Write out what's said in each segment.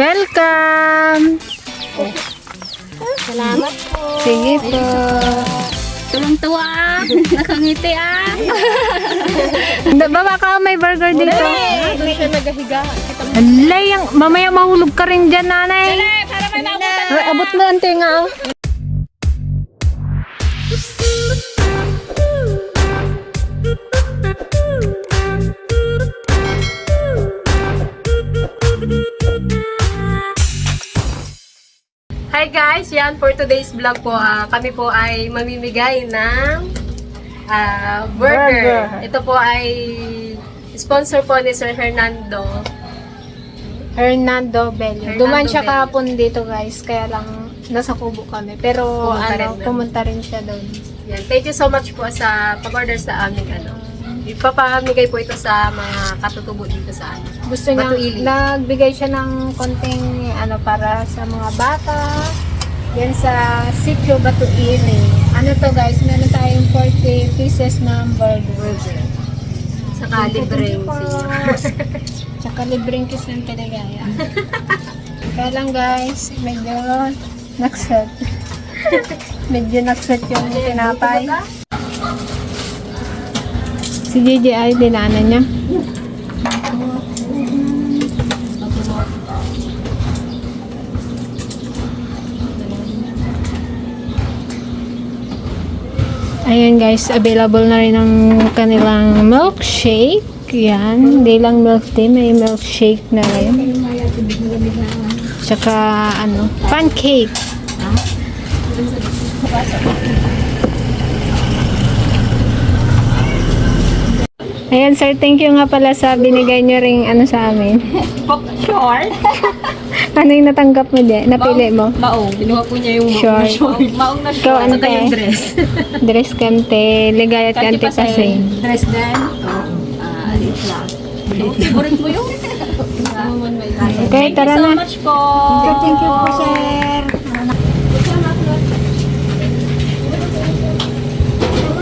Welcome! Salamat po. Sige po. Tuwang-tuwa ah. Nakangiti ah. Baba ka, may burger dito. Doon siya nagahiga. Alay, ang, mamaya mahulog ka rin dyan, nanay. Para may mabutan. Abot mo ang tinga. oh. Hi guys! Yan, for today's vlog po, ah, kami po ay mamimigay ng ah, burger. Burger. Ito po ay sponsor po ni Sir Hernando. Hernando Bello. Hernando Duman siya Bello. kahapon dito, guys. Kaya lang nasa kubo kami. Pero Pumunta rin ano, doon. pumunta rin siya doon. Yan. Thank you so much po sa pag-order sa aming ano. Ipapamigay po ito sa mga katutubo dito sa amin. Gusto niya, Batuili. nagbigay siya ng konting ano para sa mga bata. Yan sa Sitio Batuili. Ano to guys, meron tayong 40 pieces ng burger. Saka libreng. Tsaka libreng kiss ng teligaya. Kaya lang guys, medyo naksat. medyo naksat yung tinapay. Si Gigi ay dinaanan niya. Ayan guys, available na rin ang kanilang milkshake. Yan, hindi lang milk tea, may milkshake na rin. Tsaka ano, pancake. Ayan sir, thank you nga pala sa binigay niyo ring ano sa amin. Short. Ano yung natanggap mo di? Napili mo? Maong. Binuha po niya yung Short. Maong na Ikaw, short. ante? yung dress. Dress kante, ligay at kante pasin. Dress din. Ah, alit lang. Favorite mo yun? Okay, tara so na. much po. Thank you po, sir.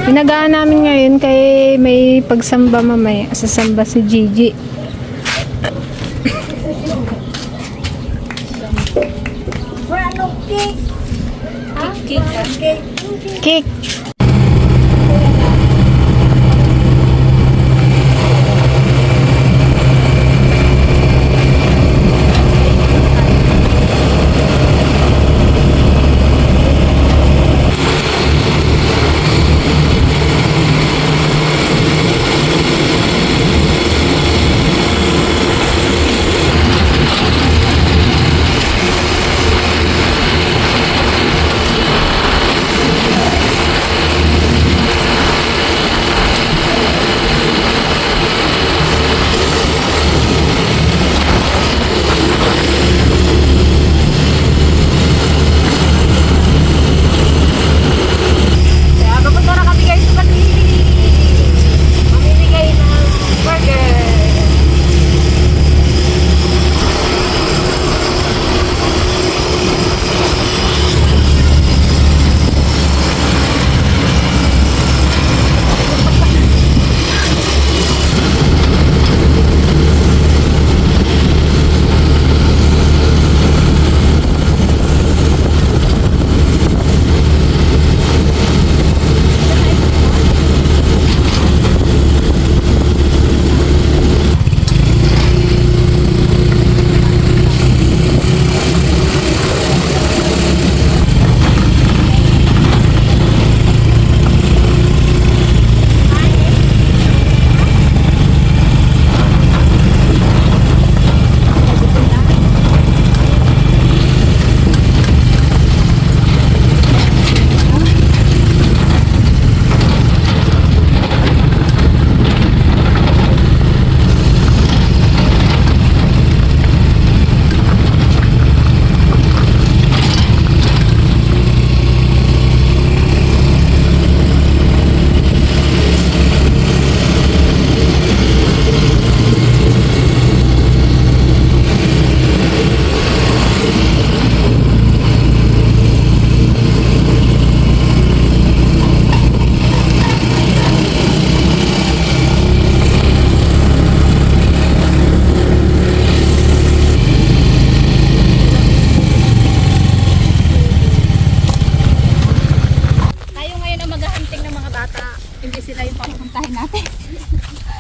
Pinagaan namin ngayon kay may pagsamba mamaya. Sasamba si Gigi. Cake.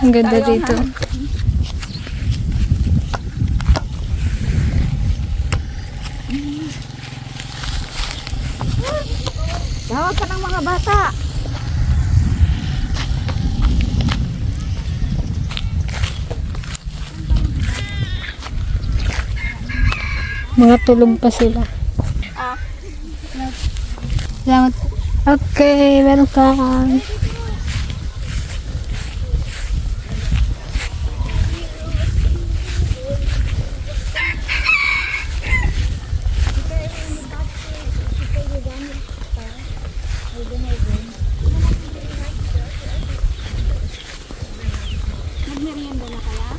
Ang ganda dito. Tawag ka ng mga bata. Mga tulog pa sila. Salamat. Okay, welcome. Nagmerienda na kaya?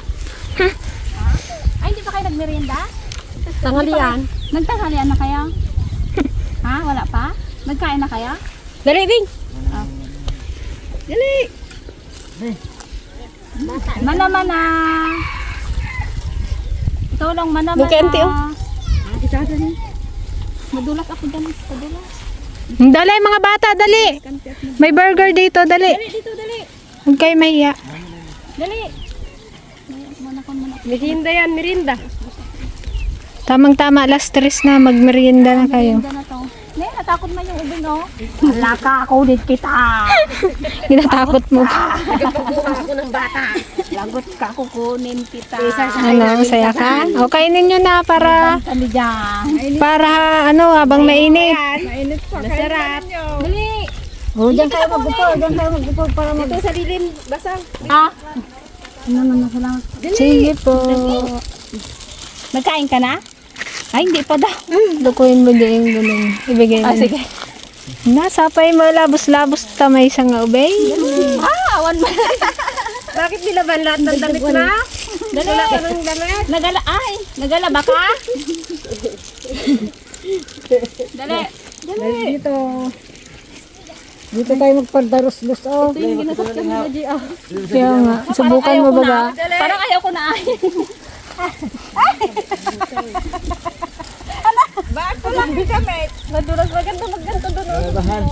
Ay, hindi pa kayo nagmerienda? Tanghalian. Nagtanghalian na kaya? ha? Wala pa? Nagkain na kaya? Dali, Bing! Mana-mana! Ikaw lang mana-mana. Buka, auntie, oh. Ah, dito ka dyan. Madulas ako dyan. Madulas. Dali mga bata, dali. May burger dito, dali. Dali, dito, dali. Huwag kayo mahiya. Dali. Mana mana. Merinda yan, merinda. Tamang-tama, alas tres na, magmerienda na kayo. Merienda na to. Ne, natakot man yung ubing, oh. Wala ka, ako din kita. Ginatakot mo. ako ng bata. Lagot ka, kukunin kita. Ano, saya ka? O, kainin nyo na para, Kami dyan. para, ano, habang mainit. Nasarap. Dali. O, dyan kayo magupo, dyan kayo magupo para mag... Ito sa lilim, basang. Ah, Sige po. nagkain ka na? Ay, hindi pa daw. Lukuin mo din yung ganun. Ibigay Ah, sige. Nasapay mo, labos-labos tamay sa nga ubay. Ah, awan mo. Bakit nilaban lahat ng damit na? Dali. Wala ka ng damit? Nagala, ay, nagala ba ka? Dali. Dito. Dito tayo magpardaros-los. Oh. Ito yung ginasasya nila, G. Ah. Kaya nga, subukan mo ba ba? Parang ayaw ko na ay. Bakit ko lang di damit? Madulas maganda maganda doon.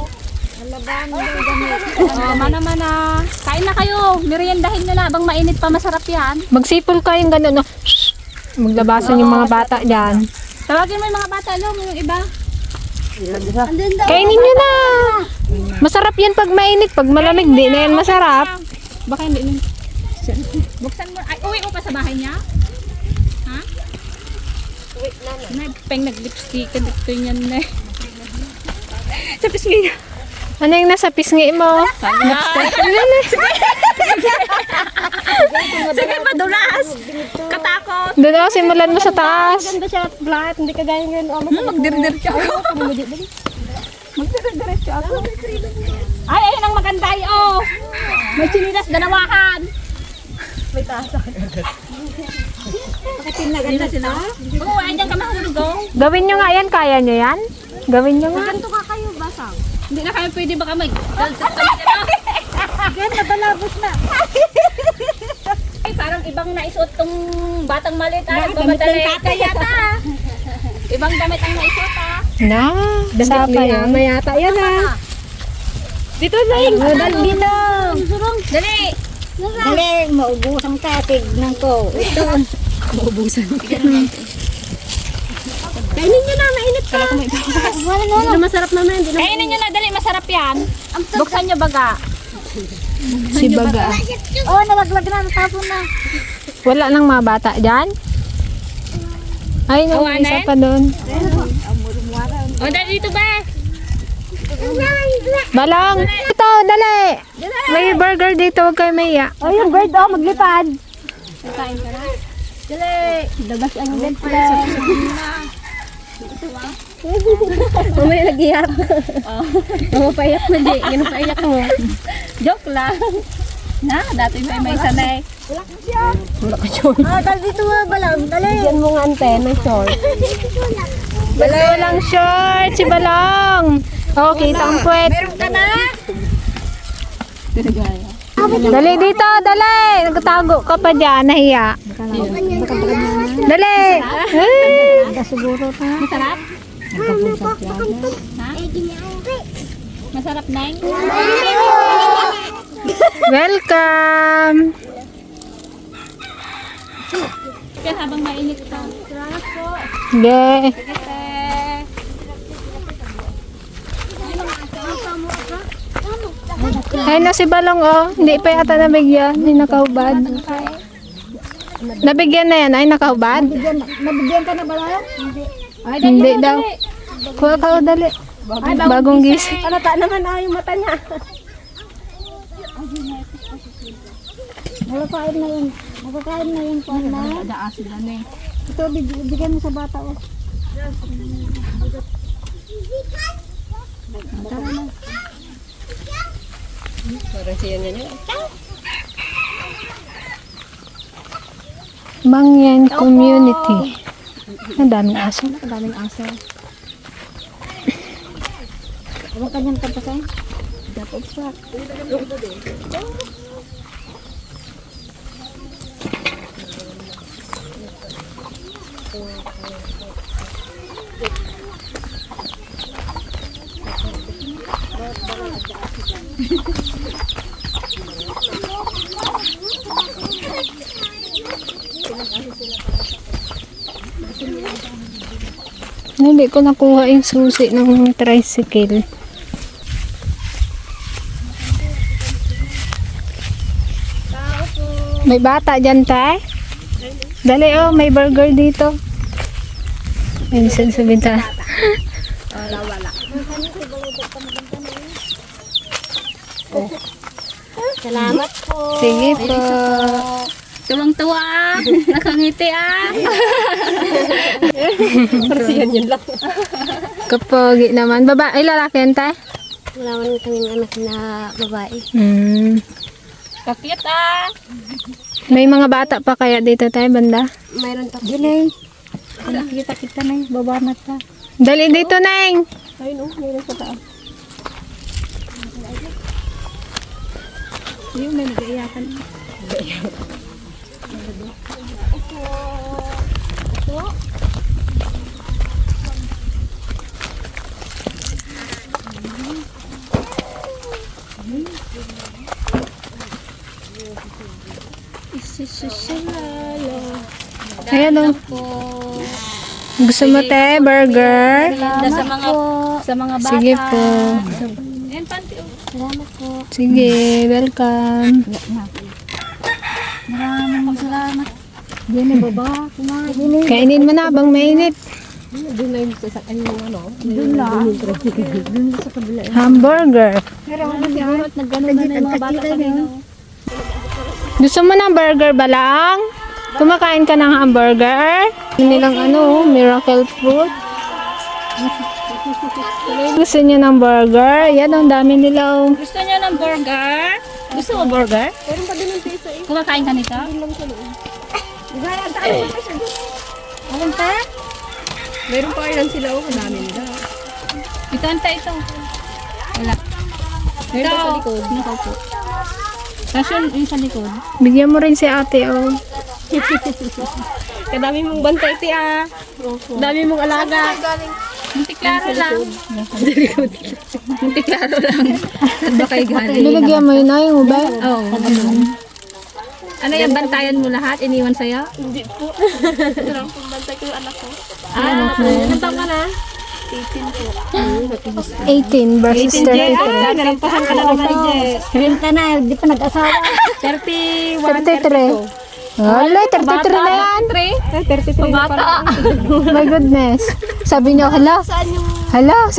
Oh, mana-mana. Kain na kayo. Meriendahin nyo na. Abang mainit pa, masarap yan. Magsipol kayong ganun. No? Shh! Maglabasan yung mga bata dyan. Tawagin mo yung mga bata, Long, yung iba. Kainin nyo na. Masarap yan pag mainit. Pag malamig, di na yan masarap. Baka hindi nun. Buksan mo. Ay, uwi mo pa sa bahay niya? Wait na na. Nagpeng nag-lipstick. Dito yan na. Sa pisngi niya. Ano yung nasa pisngi mo? Sige, madulas. Katakot. Doon ako simulan mo sa taas. Ganda siya flat, hindi ka gaya ngayon. Oh, Hmm, magdir-diretso ako. Magdir-diretso ako. Ay, ayun ang maganda ay, oh. May chinilas ganawahan. May tasa. Bakit pinaganda sila? Oo, ay, dyan ka mahulog, oh. Gawin nyo nga yan. Kaya nyo yan? Gawin nyo nga. Ganto ka kayo, basang. Hindi na kayo pwede baka mag... Gan, nabalabot na. Ay, parang ibang naisuot tong batang malit, ah. Nagmamadali. yata. Ibang damit ang naisuot, ah. Na, sapa yan. Mayata yan ha. Dito, Zay. Dal dito. Surong. Dali. Dali, maubusan ka. Tignan ko. Ito. Kainin nyo na, mainit ka. Hindi na masarap naman. Hindi na Kainin nyo na, dali. Masarap yan. Buksan nyo baga. Si Baga. Oh, nalaglag na. Natapon na. Wala nang mga bata dyan? Ay, nang Kawanan? isa pa doon. O, dali dito ba? Balong! Ito, dali! May burger dito, huwag kayo maiya. Oh, yung bird oh, maglipad. Kain ka na. Dali. Labas ang benta. Mamaya nag-iyak. Oh. paiyak mo, di. Ginapaiyak mo. Joke lang. Na, dati may may sanay. Ah, dali dito nga, balang. Dali. Diyan mo nga ante, ng short. Walang short, si Balong! Oh, kita ang puwet. Meron ka na? Dali dito, dali! Nagtago ka pa dyan, nahiya. Dali! Masarap? Ha? Masarap, Neng? Welcome! Kaya habang mainit po. Sige. Sige, te. Ay na si Balong oh. Hindi pa yata nabigyan. Hindi nakahubad. Nabigyan na yan. Ay nakahubad? Nabigyan ka na ba lang? Hindi. Ay, Hindi daw. Kuha ka o dali. Bagong gising. Ano ta naman na yung mata niya. Nakakain na yun. Nakakain na yun po sila na eh. Ito, big- bigyan mo sa bata oh. Parang siya niya niya. Mangyan Community. Ang daming aso. Ang daming aso. Huwag kanyang tapasan. Dapat pa. Hindi ko nakuha yung susi ng tricycle. May bata dyan, tay? Dali, oh, may burger dito. Ayun, sasabihin ta. Salamat po. Sige po. Tuwang-tuwa ah. Nakangiti ah. Siya niya lang. Kapogi naman. Baba, ay lalaki yan, tay? Wala man kami anak na babae. Hmm. Kakit ah. May mga bata pa kaya dito, tay, banda? Mayroon pa. eh. Gilay. Nakikita kita na yung baba na ta. Dali dito, Neng. Ayun oh, mayroon sa taas. Yung may nag-iyakan. Ayan o. Gusto mo te, burger? Ganda sa mga sa mga bata. Sige po. Oh. Salamat po. Sige, welcome. Maraming salamat. Ang baba. Kumain. Kainin mo na bang mainit. Doon na yung sasakay yung ano. Doon na. Doon sa kabila. Hamburger. Siguro at nagganon na na yung mga bata kanina. Gusto mo ng burger ba lang? Kumakain ka ng hamburger? Nilang ano, miracle fruit. Gusto niyo ng burger? Yan, ang dami nila. oh. Gusto niyo ng burger? Gusto mo burger? Meron pa din ng pizza eh. Kumakain ka nito? Alam pa? Mayroon pa ilan sila oh, ang dami nila. Ito anta ito. Wala. Ito. sa likod. Nakaupo. Tapos yun, yung sa likod. Bigyan mo rin si ate, oh. Kadami mong bantay ti ah. Dami mong alaga. Munti klaro lang. Munti klaro lang. Ba kayo galing? Nilagyan mo yun, ay, mo ba? Oo. Ano yung bantayan mo lahat? Iniwan sa'yo? Hindi po. Sarang pambantay ko yung anak ko. Ah, ilan taon ka na? 18 versus 33. Ah, nalampasan ka na naman, Je. Renta na. Di pa nag-asawa. 31, 33. Wala, 33 na yan. 33 na Bata. My goodness. Sabi niyo, hala. Hala.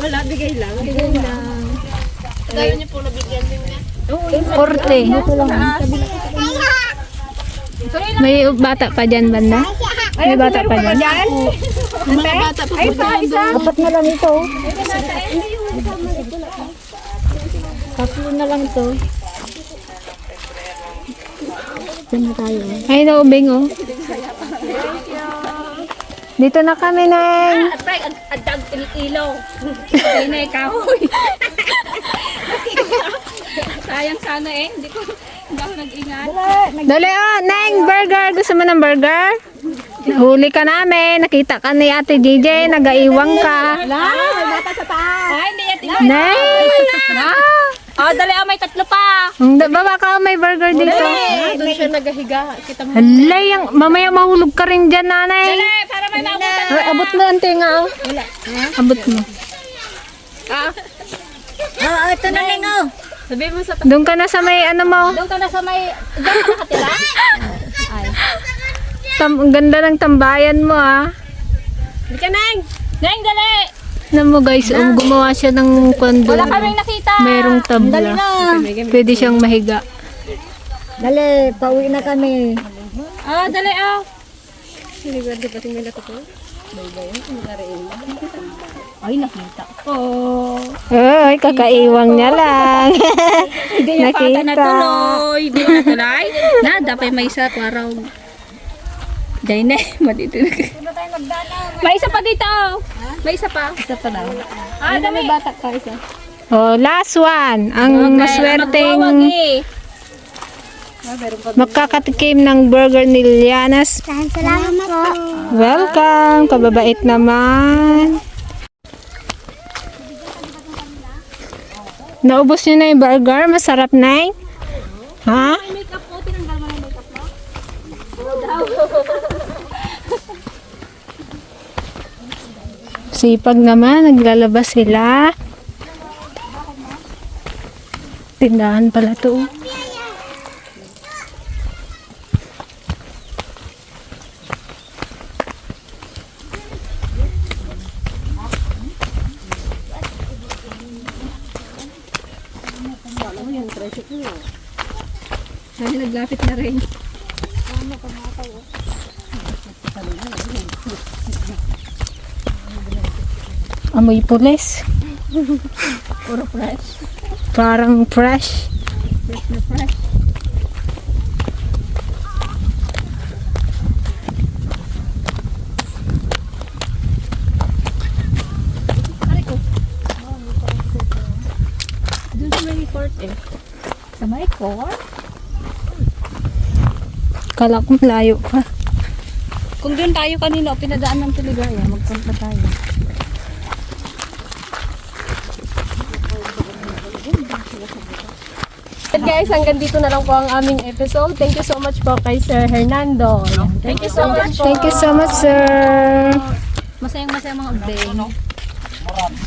Wala, bigay lang. Bigay lang. Dahil niyo po nabigyan din niya. Orte. May bata pa dyan, banda? May bata pa dyan? Mga bata pa po dyan. Apat na lang ito. Tatlo na lang ito. Diyan na tayo. Ay, naubing, oh. Dito na kami, Neng. At pray, ang dag ilaw. Hindi na ikaw. Sayang sana eh. Hindi ko, hindi ako nag-ingat. Dali, oh. Neng, burger. Gusto mo ng burger? Nahuli ka namin. Nakita ka ni Ate JJ. Nagaiwang ka. Ay, hindi yan. Neng! Ah! Oh, dali ah, may tatlo pa. Baba ka, may burger dito. Doon siya nagahiga. Kita mo. Hala, yung, mamaya mahulog ka rin dyan, nanay. Dali, para may maabutan. Ay, abot mo ang tinga, oh. Abot mo. Ah, ito na ning oh. Sabi mo sa Doon ka na sa may, ano mo, Doon ka na sa may... Diyan ka nakatira? tam, ang ganda ng tambayan mo, ah. Hindi ka nang. Neng, dali. Ano mo, guys, um, gumawa siya ng kondo. Wala kaming nakita. Merong tabla. Pwede siyang mahiga. Dali, pauwi na kami. Ah, dali ah. Sinigurado pa tingnan ako to. Ay, nakita ko. Ay, kakaiwang niya lang. Hindi niya pata na tuloy. Hindi na tuloy. Na, dapat may isa ko araw. Dahil na, madito na. May isa pa dito. May isa pa. Isa pa lang. Ah, dami. bata ka isa. Oh, last one. Ang maswerteng eh. Makakatikim ng burger ni Lianas. Salamat po. Welcome. Kababait naman. Naubos niyo na yung burger? Masarap na Ha? Makeup ko, tinanggal mo na yung makeup mo. Sipag naman. Naglalabas sila. Tindahan pala to. Dahil naglapit na rin. Amoy pulis. Puro fresh. Parang fresh. Fresh na fresh. Doon sa may court eh. Sa may court? Kala ko malayo pa. Kung doon tayo kanina, pinadaan ng Tuligaya, magpunta tayo. And guys, hanggang dito na lang po ang aming episode. Thank you so much po kay Sir Hernando. Thank you so much. Thank you so much, sir. Masayang masayang mga update.